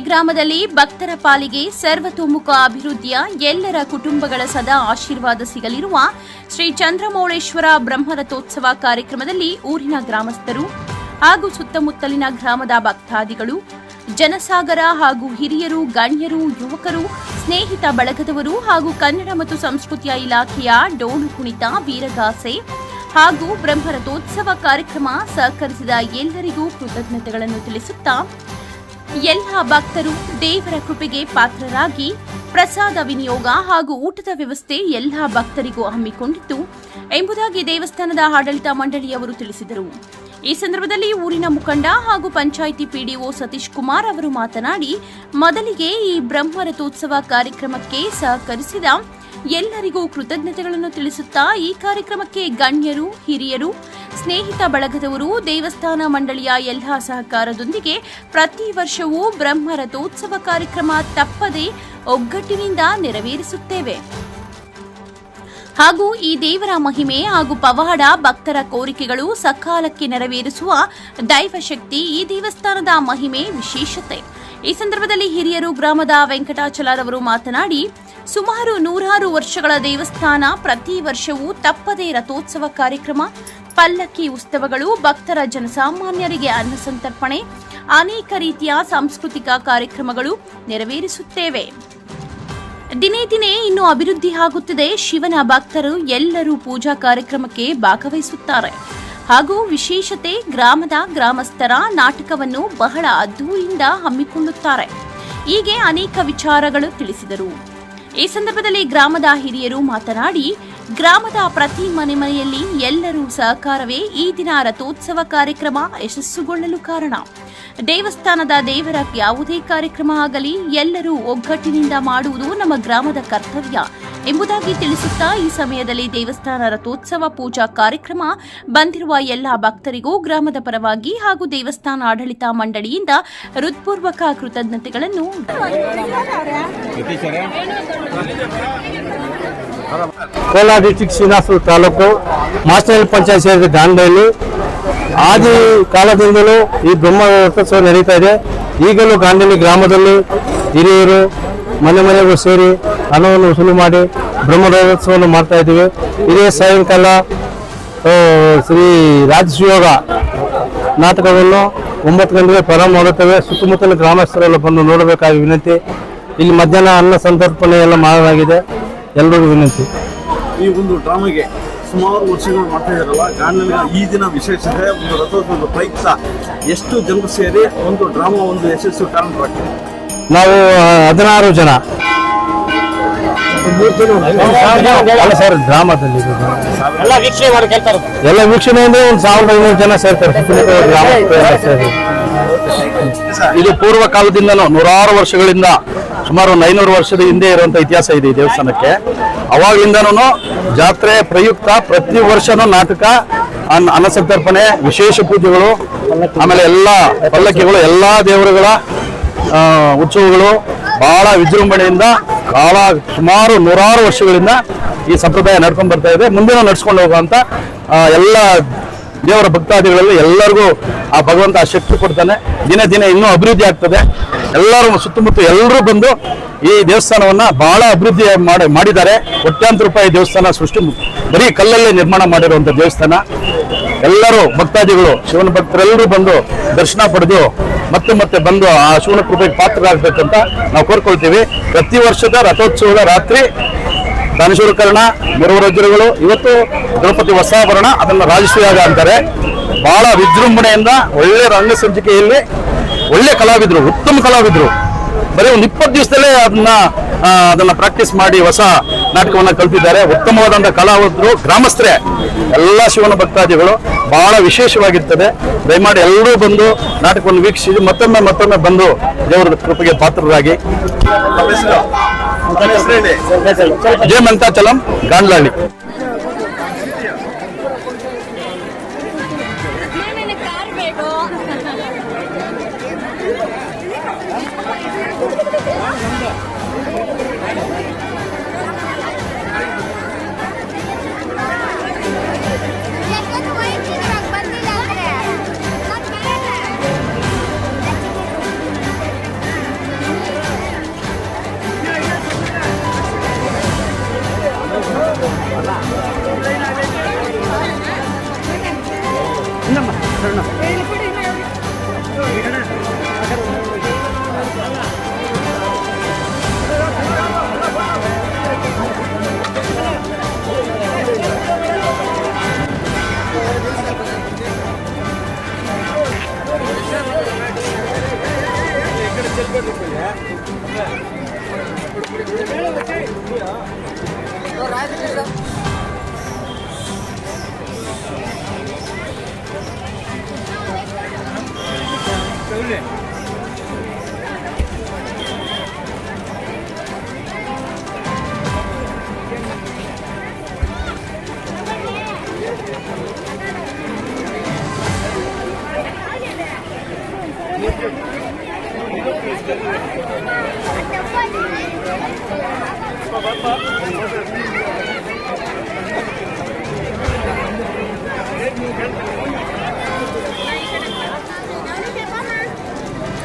ಗ್ರಾಮದಲ್ಲಿ ಭಕ್ತರ ಪಾಲಿಗೆ ಸರ್ವತೋಮುಖ ಅಭಿವೃದ್ಧಿಯ ಎಲ್ಲರ ಕುಟುಂಬಗಳ ಸದಾ ಆಶೀರ್ವಾದ ಸಿಗಲಿರುವ ಶ್ರೀ ಚಂದ್ರಮೌಳೇಶ್ವರ ಬ್ರಹ್ಮರಥೋತ್ಸವ ಕಾರ್ಯಕ್ರಮದಲ್ಲಿ ಊರಿನ ಗ್ರಾಮಸ್ಥರು ಹಾಗೂ ಸುತ್ತಮುತ್ತಲಿನ ಗ್ರಾಮದ ಭಕ್ತಾದಿಗಳು, ಜನಸಾಗರ ಹಾಗೂ ಹಿರಿಯರು, ಗಣ್ಯರು, ಯುವಕರು, ಸ್ನೇಹಿತ ಬಳಗದವರು ಹಾಗೂ ಕನ್ನಡ ಮತ್ತು ಸಂಸ್ಕೃತಿಯ ಇಲಾಖೆಯ ಡೋಣು ಕುಣಿತ ವೀರಗಾಸೆ ಹಾಗೂ ಬ್ರಹ್ಮರಥೋತ್ಸವ ಕಾರ್ಯಕ್ರಮ ಸಹಕರಿಸಿದ ಎಲ್ಲರಿಗೂ ಕೃತಜ್ಞತೆಗಳನ್ನು ತಿಳಿಸುತ್ತಾ ಎಲ್ಲ ಭಕ್ತರು ದೇವರ ಕೃಪೆಗೆ ಪಾತ್ರರಾಗಿ ಪ್ರಸಾದ ವಿನಿಯೋಗ ಹಾಗೂ ಊಟದ ವ್ಯವಸ್ಥೆ ಎಲ್ಲ ಭಕ್ತರಿಗೂ ಹಮ್ಮಿಕೊಂಡಿತ್ತು ಎಂಬುದಾಗಿ ದೇವಸ್ಥಾನದ ಆಡಳಿತ ಮಂಡಳಿಯವರು ತಿಳಿಸಿದರು. ಈ ಸಂದರ್ಭದಲ್ಲಿ ಊರಿನ ಮುಖಂಡ ಹಾಗೂ ಪಂಚಾಯಿತಿ ಪಿಡಿಒ ಸತೀಶ್ ಕುಮಾರ್ ಅವರು ಮಾತನಾಡಿ, ಮೊದಲಿಗೆ ಈ ಬ್ರಹ್ಮರಥೋತ್ಸವ ಕಾರ್ಯಕ್ರಮಕ್ಕೆ ಸಹಕರಿಸಿದ ಎಲ್ಲರಿಗೂ ಕೃತಜ್ಞತೆಗಳನ್ನು ತಿಳಿಸುತ್ತಾ ಈ ಕಾರ್ಯಕ್ರಮಕ್ಕೆ ಗಣ್ಯರು, ಹಿರಿಯರು ಸ್ನೇಹಿತ ಬಳಗದವರು ದೇವಸ್ಥಾನ ಮಂಡಳಿಯ ಎಲ್ಲ ಸಹಕಾರದೊಂದಿಗೆ ಪ್ರತಿ ವರ್ಷವೂ ಬ್ರಹ್ಮ ರಥೋತ್ಸವ ಕಾರ್ಯಕ್ರಮ ತಪ್ಪದೆ ಒಗ್ಗಟ್ಟಿನಿಂದ ನೆರವೇರಿಸುತ್ತೇವೆ. ಹಾಗೂ ಈ ದೇವರ ಮಹಿಮೆ ಹಾಗೂ ಪವಾಡ ಭಕ್ತರ ಕೋರಿಕೆಗಳು ಸಕಾಲಕ್ಕೆ ನೆರವೇರಿಸುವ ದೈವಶಕ್ತಿ ಈ ದೇವಸ್ಥಾನದ ಮಹಿಮೆ ವಿಶೇಷತೆ. ಈ ಸಂದರ್ಭದಲ್ಲಿ ಹಿರಿಯರು ಗ್ರಾಮದ ವೆಂಕಟಾಚಲರವರು ಮಾತನಾಡಿ, ಸುಮಾರು ನೂರಾರು ವರ್ಷಗಳ ದೇವಸ್ಥಾನ ಪ್ರತಿ ವರ್ಷವೂ ತಪ್ಪದೇ ರಥೋತ್ಸವ ಕಾರ್ಯಕ್ರಮ ಪಲ್ಲಕ್ಕಿ ಉತ್ಸವಗಳು ಭಕ್ತರ ಜನಸಾಮಾನ್ಯರಿಗೆ ಅನ್ನಸಂತರ್ಪಣೆ ಅನೇಕ ರೀತಿಯ ಸಾಂಸ್ಕೃತಿಕ ಕಾರ್ಯಕ್ರಮಗಳು ನೆರವೇರಿಸುತ್ತೇವೆ. ದಿನೇ ದಿನೇ ಇನ್ನು ಅಭಿವೃದ್ಧಿ ಆಗುತ್ತಿದೆ. ಶಿವನ ಭಕ್ತರು ಎಲ್ಲರೂ ಪೂಜಾ ಕಾರ್ಯಕ್ರಮಕ್ಕೆ ಭಾಗವಹಿಸುತ್ತಾರೆ. ಹಾಗೂ ವಿಶೇಷತೆ, ಗ್ರಾಮದ ಗ್ರಾಮಸ್ಥರ ನಾಟಕವನ್ನು ಬಹಳ ಅದ್ದೂರಿಯಿಂದ ಹಮ್ಮಿಕೊಳ್ಳುತ್ತಾರೆ. ಹೀಗೆ ಅನೇಕ ವಿಚಾರಗಳು ತಿಳಿಸಿದರು. ಈ ಸಂದರ್ಭದಲ್ಲಿ ಗ್ರಾಮದ ಹಿರಿಯರು ಮಾತನಾಡಿ, ಗ್ರಾಮದ ಪ್ರತಿ ಮನೆ ಮನೆಯಲ್ಲಿ ಎಲ್ಲರೂ ಸಹಕಾರವೇ ಈ ದಿನ ರಥೋತ್ಸವ ಕಾರ್ಯಕ್ರಮ ಯಶಸ್ಸುಗೊಳ್ಳಲು ಕಾರಣ. ದೇವಸ್ಥಾನದ ದೇವರ ಯಾವುದೇ ಕಾರ್ಯಕ್ರಮ ಆಗಲಿ, ಎಲ್ಲರೂ ಒಗ್ಗಟ್ಟಿನಿಂದ ಮಾಡುವುದು ನಮ್ಮ ಗ್ರಾಮದ ಕರ್ತವ್ಯ ಎಂಬುದಾಗಿ ತಿಳಿಸುತ್ತಾ ಈ ಸಮಯದಲ್ಲಿ ದೇವಸ್ಥಾನ ರಥೋತ್ಸವ ಪೂಜಾ ಕಾರ್ಯಕ್ರಮ ಬಂದಿರುವ ಎಲ್ಲ ಭಕ್ತರಿಗೂ ಗ್ರಾಮದ ಪರವಾಗಿ ಹಾಗೂ ದೇವಸ್ಥಾನ ಆಡಳಿತ ಮಂಡಳಿಯಿಂದ ಹೃತ್ಪೂರ್ವಕ ಕೃತಜ್ಞತೆಗಳನ್ನು ಕೋಲಾರ ಡಿಸ್ಟಿಕ್ ಶ್ರೀನಿವಾಸಪುರ ತಾಲೂಕು, ಮಾಸ್ಟರ್ ಪಂಚಾಯತ್ ಸೇರಿದ ಗಾಂಧಲ್ಲಿ ಆದಿ ಕಾಲದಿಂದಲೂ ಈ ಬ್ರಹ್ಮ ರಥೋತ್ಸವ ನಡೀತಾ ಇದೆ. ಈಗಲೂ ಗಾಂಧಲಿ ಗ್ರಾಮದಲ್ಲಿ ಹಿರಿಯರು, ಮನೆ ಮನೆಗೂ ಸೇರಿ ಹಣವನ್ನು ವಸೂಲು ಮಾಡಿ ಬ್ರಹ್ಮ ರಥೋತ್ಸವವನ್ನು ಮಾಡ್ತಾ ಇದ್ದೀವಿ. ಇದೇ ಸಾಯಂಕಾಲ ಶ್ರೀ ರಾಜಶಿಯೋಗ ನಾಟಕವನ್ನು ಒಂಬತ್ತು ಗಂಟೆಗೆ ಪ್ರಾರಂಭ ಮಾಡುತ್ತೇವೆ ಸುತ್ತಮುತ್ತಲ ಗ್ರಾಮಸ್ಥರೆಲ್ಲ ಬಂದು ನೋಡಬೇಕಾಗಿ ವಿನಂತಿ. ಇಲ್ಲಿ ಮಧ್ಯಾಹ್ನ ಅನ್ನ ಸಂತರ್ಪಣೆ ಎಲ್ಲ ಮಾಡಲಾಗಿದೆ. ಎಲ್ಲರಿಗೂ ವಿನಂತಿ. ಈ ಒಂದು ಡ್ರಾಮಾಗೆ ಸುಮಾರು ವರ್ಷಗಳು ಮಾಡ್ತಾ ಇದ್ದಾರಲ್ಲ ಗಾಂಧಲಿನ ಈ ದಿನ ವಿಶೇಷತೆ ಒಂದು ರಥೋತ್ಸವದ ಪ್ರಯುಕ್ತ ಎಷ್ಟು ಜನರು ಸೇರಿ ಒಂದು ಡ್ರಾಮಾ ಒಂದು ಯಶಸ್ಸು ಕಾರಣವಾಗಿದೆ ನಾವು ಹದಿನಾರು ಜನ. ಅಲ್ಲ ಸರ್ ಡ್ರಾಮಾದಲ್ಲಿ ಇದು. ಎಲ್ಲ ವೀಕ್ಷಣೆ ಮಾಡಿ ಕೇಳ್ತಾರೆ. ಎಲ್ಲ ವೀಕ್ಷಣೆ ಅಂದ್ರೆ ಒಂದು ಸಾವಿರದ ಐನೂರು ಜನ ಸೇರ್ತಾರೆ. ಇದು ಪೂರ್ವ ಕಾಲದಿಂದನೂ ನೂರಾರು ವರ್ಷಗಳಿಂದ ಸುಮಾರು ಒಂದು ಐನೂರು ವರ್ಷದ ಹಿಂದೆ ಇರುವಂತ ಇತಿಹಾಸ ಇದೆ ದೇವಸ್ಥಾನಕ್ಕೆ. ಅವಾಗಿಂದನೂ ಜಾತ್ರೆ ಪ್ರಯುಕ್ತ ಪ್ರತಿ ವರ್ಷನೂ ನಾಟಕ ಅನ್ನ ಅನ್ನಸಂತರ್ಪಣೆ ವಿಶೇಷ ಪೂಜೆಗಳು, ಆಮೇಲೆ ಎಲ್ಲ ಪಲ್ಲಕ್ಕಿಗಳು, ಎಲ್ಲ ದೇವರುಗಳ ಉತ್ಸವಗಳು ಬಹಳ ವಿಜೃಂಭಣೆಯಿಂದ ಬಹಳ ಸುಮಾರು ನೂರಾರು ವರ್ಷಗಳಿಂದ ಈ ಸಂಪ್ರದಾಯ ನಡ್ಕೊಂಡು ಬರ್ತಾ ಇದೆ. ಮುಂದೆ ನಡ್ಸ್ಕೊಂಡು ಹೋಗುವಂತ ಎಲ್ಲ ದೇವರ ಭಕ್ತಾದಿಗಳಲ್ಲಿ ಎಲ್ಲರಿಗೂ ಆ ಭಗವಂತ ಆ ಶಕ್ತಿ ಕೊಡ್ತಾನೆ. ದಿನ ದಿನ ಇನ್ನೂ ಅಭಿವೃದ್ಧಿ ಆಗ್ತದೆ. ಎಲ್ಲರೂ ಸುತ್ತಮುತ್ತ ಎಲ್ಲರೂ ಬಂದು ಈ ದೇವಸ್ಥಾನವನ್ನ ಬಹಳ ಅಭಿವೃದ್ಧಿ ಮಾಡಿ ಮಾಡಿದ್ದಾರೆ. ಕೋಟ್ಯಾಂತರ ರೂಪಾಯಿ ದೇವಸ್ಥಾನ ಸೃಷ್ಟಿ ಬರೀ ಕಲ್ಲಲ್ಲೇ ನಿರ್ಮಾಣ ಮಾಡಿರುವಂಥ ದೇವಸ್ಥಾನ. ಎಲ್ಲರೂ ಭಕ್ತಾದಿಗಳು, ಶಿವನ ಭಕ್ತರೆಲ್ಲರೂ ಬಂದು ದರ್ಶನ ಪಡೆದು ಮತ್ತೆ ಮತ್ತೆ ಬಂದು ಆ ಶಿವನ ಕೃಪೆಗೆ ಪಾತ್ರರಾಗಬೇಕಂತ ನಾವು ಕೋರ್ಕೊಳ್ತೀವಿ. ಪ್ರತಿ ವರ್ಷದ ರಥೋತ್ಸವದ ರಾತ್ರಿ ದಾನೇಶ್ವರ ಕರ್ಣ ಮೆರವರಜ್ಜರುಗಳು ಇವತ್ತು ಗಣಪತಿ ಹೊಸಾಭರಣ ಅದನ್ನು ರಾಜಶ್ರೀಯಾಗ ಅಂತಾರೆ. ಬಹಳ ವಿಜೃಂಭಣೆಯಿಂದ ಒಳ್ಳೆ ರಂಗ ಸಂಚಿಕೆಯಲ್ಲಿ ಒಳ್ಳೆ ಕಲಾವಿದರು, ಉತ್ತಮ ಕಲಾವಿದರು. ಬರೀ ಒಂದು ಇಪ್ಪತ್ತು ದಿವಸದಲ್ಲೇ ಅದನ್ನ ಅದನ್ನ ಪ್ರಾಕ್ಟೀಸ್ ಮಾಡಿ ಹೊಸ ನಾಟಕವನ್ನು ಕಲ್ತಿದ್ದಾರೆ. ಉತ್ತಮವಾದಂಥ ಕಲಾವಿದರು, ಗ್ರಾಮಸ್ಥರೇ. ಎಲ್ಲ ಶಿವನ ಭಕ್ತಾದಿಗಳು. ಬಹಳ ವಿಶೇಷವಾಗಿರ್ತದೆ. ದಯಮಾಡಿ ಎಲ್ಲರೂ ಬಂದು ನಾಟಕವನ್ನು ವೀಕ್ಷಿಸಿ, ಮತ್ತೊಮ್ಮೆ ಮತ್ತೊಮ್ಮೆ ಬಂದು ದೇವರ ಕೃಪೆಗೆ ಪಾತ್ರರಾಗಿ. ನಮ್ಮ ಹೆಸರು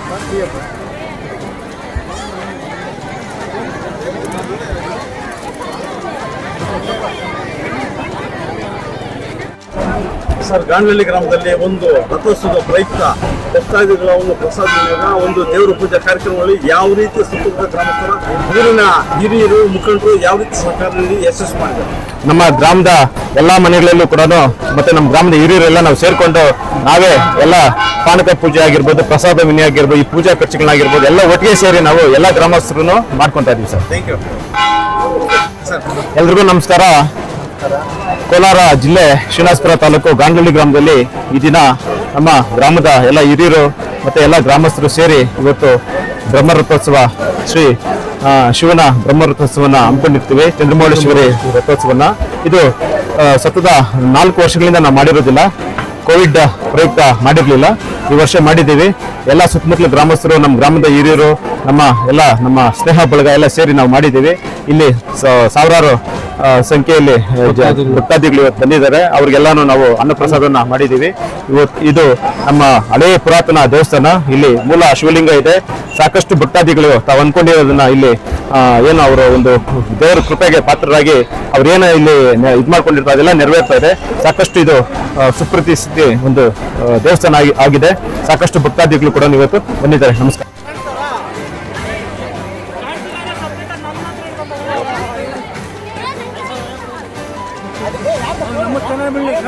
Спасибо. ಸರ್ ಗಾಂಡ್ಲಳ್ಳಿ ಗ್ರಾಮದಲ್ಲಿ ಒಂದು ರಥೋತ್ಸವದ ಪ್ರಯುಕ್ತ ಭಕ್ತಾದಿಗಳ ಒಂದು ಪ್ರಸಾದ ಒಂದು ದೇವರ ಪೂಜಾ ಕಾರ್ಯಕ್ರಮಗಳಲ್ಲಿ ಯಾವ ರೀತಿ ಸುತ್ತಮುತ್ತ ಗ್ರಾಮಸ್ಥರ ಊರಿನ ಹಿರಿಯರು ಮುಖಂಡರು ಯಾವ ರೀತಿ ಸಹಕಾರ ನೀಡಿ ಯಶಸ್ಸು ಮಾಡಿದ್ದಾರೆ? ನಮ್ಮ ಗ್ರಾಮದ ಎಲ್ಲಾ ಮನೆಗಳಲ್ಲೂ ಕೂಡ ಮತ್ತೆ ನಮ್ಮ ಗ್ರಾಮದ ಹಿರಿಯರೆಲ್ಲ ನಾವು ಸೇರ್ಕೊಂಡು ನಾವೇ ಎಲ್ಲ ಪಾನಕ ಪೂಜೆ ಆಗಿರ್ಬೋದು ಪ್ರಸಾದ ವಿನಿಯ ಆಗಿರ್ಬೋದು ಈ ಪೂಜಾ ಖರ್ಚುಗಳಾಗಿರ್ಬೋದು ಎಲ್ಲ ಒಟ್ಟಿಗೆ ಸೇರಿ ನಾವು ಎಲ್ಲ ಗ್ರಾಮಸ್ಥರು ಮಾಡ್ಕೊತಾ ಇದೀವಿ ಸರ್. ಥ್ಯಾಂಕ್ ಯು ಸರ್ ಎಲ್ರಿಗೂ ನಮಸ್ಕಾರ. ಕೋಲಾರ ಜಿಲ್ಲೆ ಶ್ರೀನಿವಾಸಪುರ ತಾಲೂಕು ಗಾಂಗಳ್ಳಿ ಗ್ರಾಮದಲ್ಲಿ ಈ ದಿನ ನಮ್ಮ ಗ್ರಾಮದ ಎಲ್ಲ ಹಿರಿಯರು ಮತ್ತೆ ಎಲ್ಲ ಗ್ರಾಮಸ್ಥರು ಸೇರಿ ಇವತ್ತು ಬ್ರಹ್ಮರಥೋತ್ಸವ, ಶ್ರೀ ಶಿವನ ಬ್ರಹ್ಮರಥೋತ್ಸವನ ಹಮ್ಮಿಕೊಂಡಿರ್ತೀವಿ. ಚಂದ್ರಮೌಳೇಶ್ವರಿ ರಥೋತ್ಸವನ ಇದು ಸತತ ನಾಲ್ಕು ವರ್ಷಗಳಿಂದ ನಾವು ಮಾಡಿರೋದಿಲ್ಲ. ಕೋವಿಡ್ ಪ್ರಯುಕ್ತ ಮಾಡಿರಲಿಲ್ಲ. ಈ ವರ್ಷ ಮಾಡಿದ್ದೀವಿ. ಎಲ್ಲ ಸುತ್ತಮುತ್ತಲ ಗ್ರಾಮಸ್ಥರು, ನಮ್ಮ ಗ್ರಾಮದ ಹಿರಿಯರು, ನಮ್ಮ ಎಲ್ಲ ನಮ್ಮ ಸ್ನೇಹ ಬಳಗ ಎಲ್ಲ ಸೇರಿ ನಾವು ಮಾಡಿದ್ದೀವಿ. ಇಲ್ಲಿ ಸಾವಿರಾರು ಸಂಖ್ಯೆಯಲ್ಲಿ ಭಕ್ತಾದಿಗಳು ಇವತ್ತು ಬಂದಿದ್ದಾರೆ. ಅವ್ರಿಗೆಲ್ಲಾನು ನಾವು ಅನ್ನಪ್ರಸಾದನ ಮಾಡಿದ್ದೀವಿ. ಇವತ್ತು ಇದು ನಮ್ಮ ಹಳೆಯ ಪುರಾತನ ದೇವಸ್ಥಾನ. ಇಲ್ಲಿ ಮೂಲ ಶಿವಲಿಂಗ ಇದೆ. ಸಾಕಷ್ಟು ಭಕ್ತಾದಿಗಳು ತಾವು ಅನ್ಕೊಂಡಿರೋದನ್ನ ಇಲ್ಲಿ ಏನು ಅವರ ಒಂದು ದೇವರ ಕೃಪೆಗೆ ಪಾತ್ರರಾಗಿ ಅವ್ರೇನು ಇಲ್ಲಿ ಇದ್ ಮಾಡ್ಕೊಂಡಿರ್ತಾರೆ ಅದೆಲ್ಲ ನೆರವೇರ್ತಾ ಇದೆ. ಸಾಕಷ್ಟು ಇದು ಸುಪ್ರತಿ ಸುಪ್ರತಿಷ್ಠಿತ ಒಂದು ದೇವಸ್ಥಾನ ಆಗಿ- ಆಗಿದೆ. ಸಾಕಷ್ಟು ಭಕ್ತಾದಿಗಳು ಕೂಡ ಇವತ್ತು ಬಂದಿದ್ದಾರೆ. ನಮಸ್ಕಾರ.